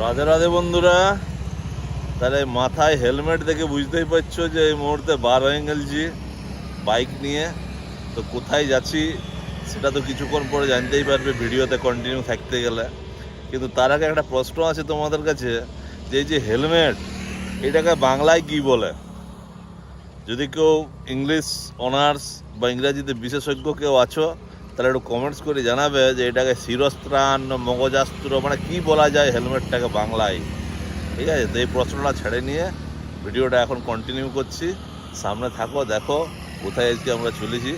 রাধে রাধে বন্ধুরা, তাহলে মাথায় হেলমেট দেখে বুঝতেই পারছ যে এই মুহূর্তে বার হয়ে গেলছি বাইক নিয়ে। তো কোথায় যাচ্ছি সেটা তো কিছুক্ষণ পরে জানতেই পারবে, ভিডিওতে কন্টিনিউ থাকতে গেলে। কিন্তু তার আগে একটা প্রশ্ন আছে তোমাদের কাছে, যে এই যে হেলমেট, এটাকে বাংলায় কি বলে? যদি কেউ ইংলিশ, অনার্স বা ইংরাজিতে বিশেষজ্ঞ কেউ আছো তাহলে একটু কমেন্টস করে জানাবে যে এটাকে শিরস্ত্রাণ, মগজাস্ত্র মানে কি বলা যায় হেলমেটটাকে বাংলায়? ঠিক আছে? তো এই প্রশ্নটা ছেড়ে নিয়ে ভিডিওটা এখন কন্টিনিউ করছি। সামনে থাকো, দেখো কোথায় আজকে আমরা চলেছি।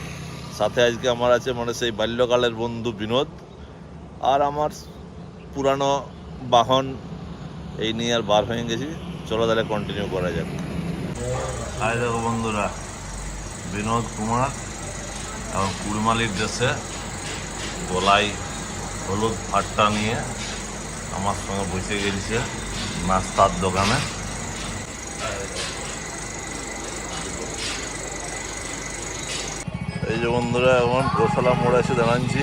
সাথে আজকে আমার আছে মানে সেই বাল্যকালের বন্ধু বিনোদ আর আমার পুরানো বাহন, এই নিয়ে আর বার হয়ে গেছি। চলো তাহলে কন্টিনিউ করা যাক। হাই দেখো বন্ধুরা, বিনোদ কুমার। এবং কুড়মালির দেশে গলায় হলুদ ফাটটা নিয়ে আমার সঙ্গে বসে গেছে নাস্তার দোকানে। এই যে বন্ধুরা, এখন গোশালা মোড়ে এসে দাঁড়াচ্ছি।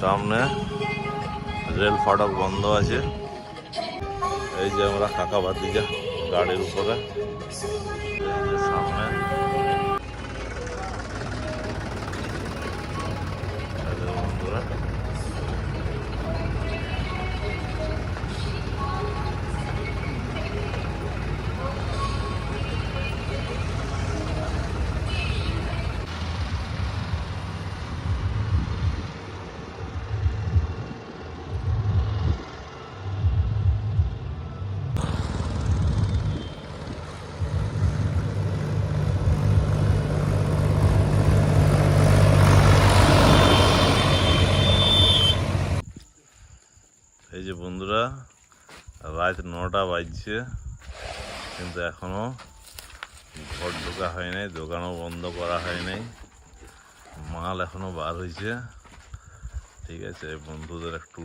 সামনে রেল ফাটক বন্ধ আছে। এই যে আমরা কাকা ভাতিজা গাড়ির উপরে। সামনে এই যে বন্ধুরা এই যে বন্ধুরা, রাত নটা বাজছে, কিন্তু এখনও ঘর ঢোকা হয় নাই, দোকানও বন্ধ করা হয় নাই। মাল এখনও বার হয়েছে। ঠিক আছে, বন্ধুদের একটু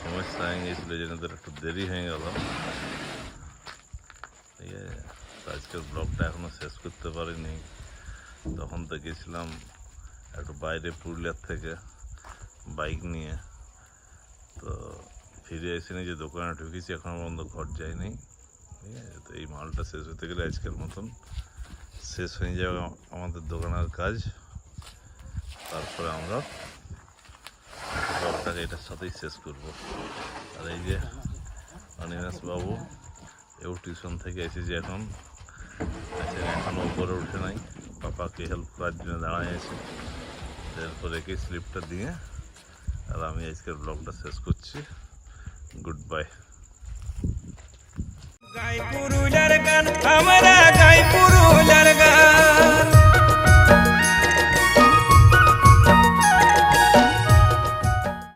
সমস্যা হয়ে গেছিল এই জন্য ওদের একটু দেরি হয়ে গেল। ঠিক আছে আজকের ব্লগটা এখনও শেষ করতে পারিনি। তখন তো গেছিলাম একটু বাইরে পুরুলিয়ার থেকে বাইক নিয়ে। তো ফিরে এসে যে দোকানে ঢুকেছি, এখনও পর্যন্ত ঘর যায়নি। ঠিক আছে, তো এই মালটা শেষ হতে গেলে আজকের মতন শেষ হয়ে যাবে আমাদের দোকানের কাজ। তারপরে আমরা ব্লগটাকে এটার সাথেই শেষ করব। আর এই যে অনিমেষ বাবু, এও টিউশন থেকে এসেছে এখন। এখনও উপরে উঠে নাই। পাপাকে হেল্প করার জন্য দাঁড়ায় আছে। এরপর একে স্লিপটা দিয়ে আর আমি আজকের ব্লগটা শেষ করছি। Good bye